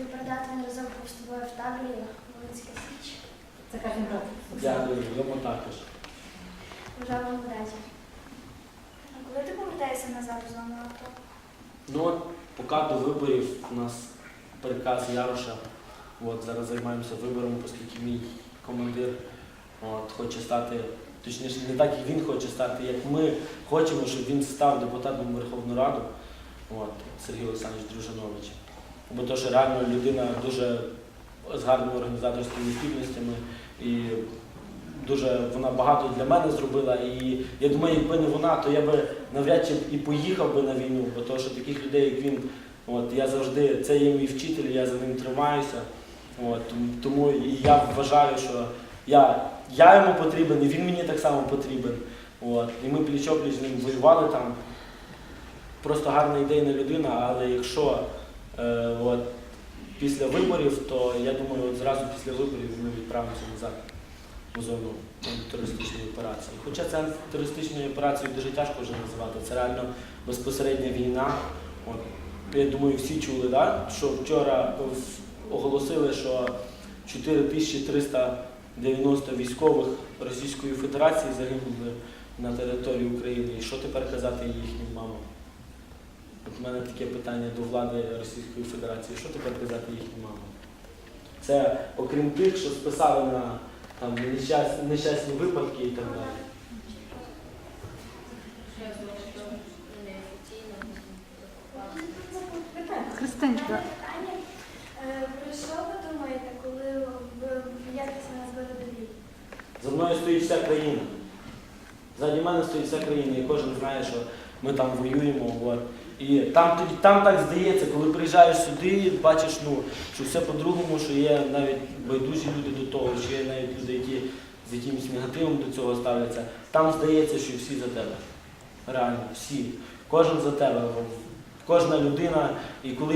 тобі передати він разом був з тобою в таборі Волинська Січ. Це кожен рок. Дякую, йому також. Бажаю вам удачі. А коли ти повертаєшся назад у зону АТО? Ну от поки до виборів у нас приказ Яроша. От, зараз займаємося вибором, оскільки мій командир от, хоче стати, точніше, не так, як він хоче стати, як ми хочемо, щоб він став депутатом в Верховну Раду. От, Сергій Олександрович Дружинович. Бо то, що реально людина дуже з гарними організаторськими здібностями і дуже вона багато для мене зробила. І я думаю, якби не вона, то я би навряд чи і поїхав би на війну, бо то, що таких людей, як він, от я завжди, це є мій вчитель, я за ним тримаюся. От, тому- і я вважаю, що я, я йому потрібен, і він мені так само потрібен. От, і ми пліч-опліч з ним воювали там. Просто гарна ідейна людина, але якщо от, після виборів, то я думаю, от зразу після виборів ми відправимося назад у зону терористичної операції. Хоча це терористичною операцією дуже тяжко вже називати. Це реально безпосередня війна. От, я думаю, всі чули, да? що вчора оголосили, що 4390 військових Російської Федерації загинули на території України. І що тепер казати їхнім мамам? От у мене таке питання до влади Російської Федерації. Що тепер казати їхнім мамам? Це окрім тих, що списали на там, нещасні, нещасні випадки і так далі. Христинка, Е, Про що ви думаєте, коли ви б'єтеся на збору? За мною стоїть вся країна. Ззаді мене стоїть вся країна, і кожен знає, що ми там воюємо. От. І там, там так здається, коли приїжджаєш сюди, бачиш, ну, що все по-другому, що є навіть байдужі люди до того, що є навіть люди, які з якимось негативом до цього ставляться. Там здається, що всі за тебе. Реально, всі. Кожен за тебе. Кожна людина, і коли